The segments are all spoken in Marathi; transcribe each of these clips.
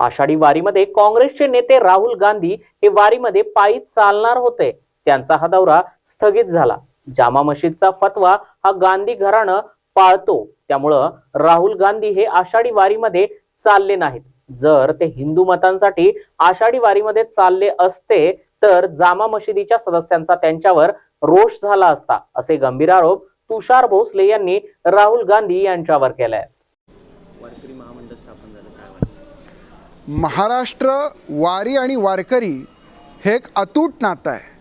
आषाढी वारीमध्ये काँग्रेसचे नेते राहुल गांधी हे वारीमध्ये पायी चालणार होते. त्यांचा हा दौरा स्थगित झाला. जामा मशीदचा फतवा हा गांधी घराणं पाळतो. त्यामुळं राहुल गांधी हे आषाढी वारीमध्ये चालले नाहीत. जर ते हिंदू मतांसाठी आषाढी वारीमध्ये चालले असते तर जामा मशिदीच्या सदस्यांचा त्यांच्यावर रोष झाला असता असे गंभीर आरोप तुषार भोसले यांनी राहुल गांधी यांच्यावर केलाय वारकरी महामंडळ स्थापन झालं काय वाटतं महाराष्ट्र वारी आणि वारकरी हे एक अतूट नातं आहे.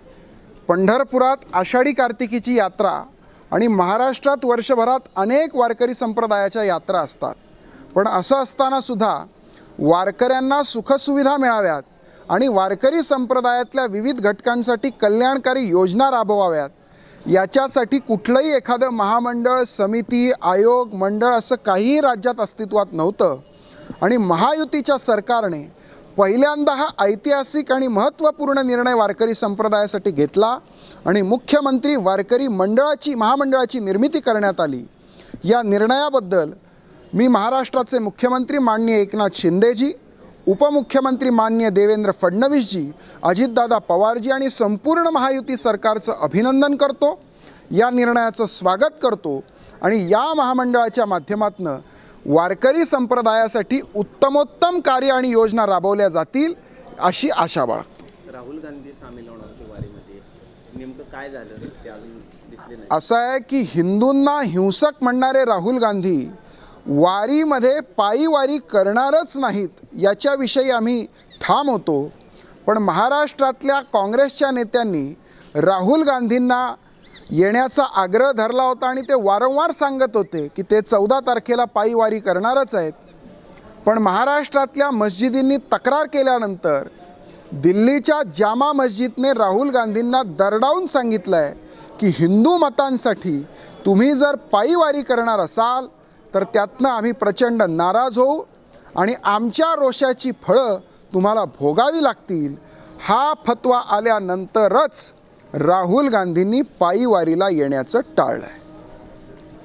पंढरपुरात आषाढी कार्तिकीची यात्रा आणि महाराष्ट्रात वर्षभरात अनेक वारकरी संप्रदायाच्या यात्रा असतात. पण असं असताना सुद्धा वारकऱ्यांना सुखसुविधा मिळाव्यात आणि वारकरी संप्रदायातल्या विविध घटकांसाठी कल्याणकारी योजना राबवाव्यात याच्यासाठी कुठलंही एखादं महामंडळ समिती आयोग मंडळ असं काहीही राज्यात अस्तित्वात नव्हतं. आणि महायुतीच्या सरकारने पहिल्यांदा हा ऐतिहासिक आणि महत्त्वपूर्ण निर्णय वारकरी संप्रदायासाठी घेतला आणि मुख्यमंत्री वारकरी मंडळाची महामंडळाची निर्मिती करण्यात आली. या निर्णयाबद्दल मी महाराष्ट्राचे मुख्यमंत्री माननीय एकनाथ शिंदेजी उपमुख्यमंत्री माननीय देवेंद्र फडणवीसजी अजितदादा पवारजी आणि संपूर्ण महायुती सरकारचं अभिनंदन करतो. या निर्णयाचं स्वागत करतो आणि या महामंडळाच्या माध्यमातनं वारकरी संप्रदायासाठी उत्तमोत्तम कार्य आणि योजना राबवल्या जातील अशी आशा बाळगतो. राहुल गांधी सामील होणार वारीमध्ये. नेमकं काय झालं? असं आहे की हिंदूंना हिंसक म्हणणारे राहुल गांधी वारीमध्ये पायी वारी करणारच नाहीत याच्याविषयी आम्ही ठाम होतो. पण महाराष्ट्रातल्या काँग्रेसच्या नेत्यांनी राहुल गांधींना येण्याचा आग्रह धरला होता आणि ते वारंवार सांगत होते की ते चौदा तारखेला पायी वारी करणारच आहेत. पण महाराष्ट्रातल्या मस्जिदींनी तक्रार केल्यानंतर दिल्लीच्या जामा मस्जिदने राहुल गांधींना दरडावून सांगितलं आहे की हिंदू मतांसाठी तुम्ही जर पायी वारी करणार असाल तर त्यातनं आम्ही प्रचंड नाराज होऊ आणि आमच्या रोषाची फळं तुम्हाला भोगावी लागतील. हा फतवा आल्यानंतरच राहुल गांधींनी पायी वारीला येण्याचं टाळलं आहे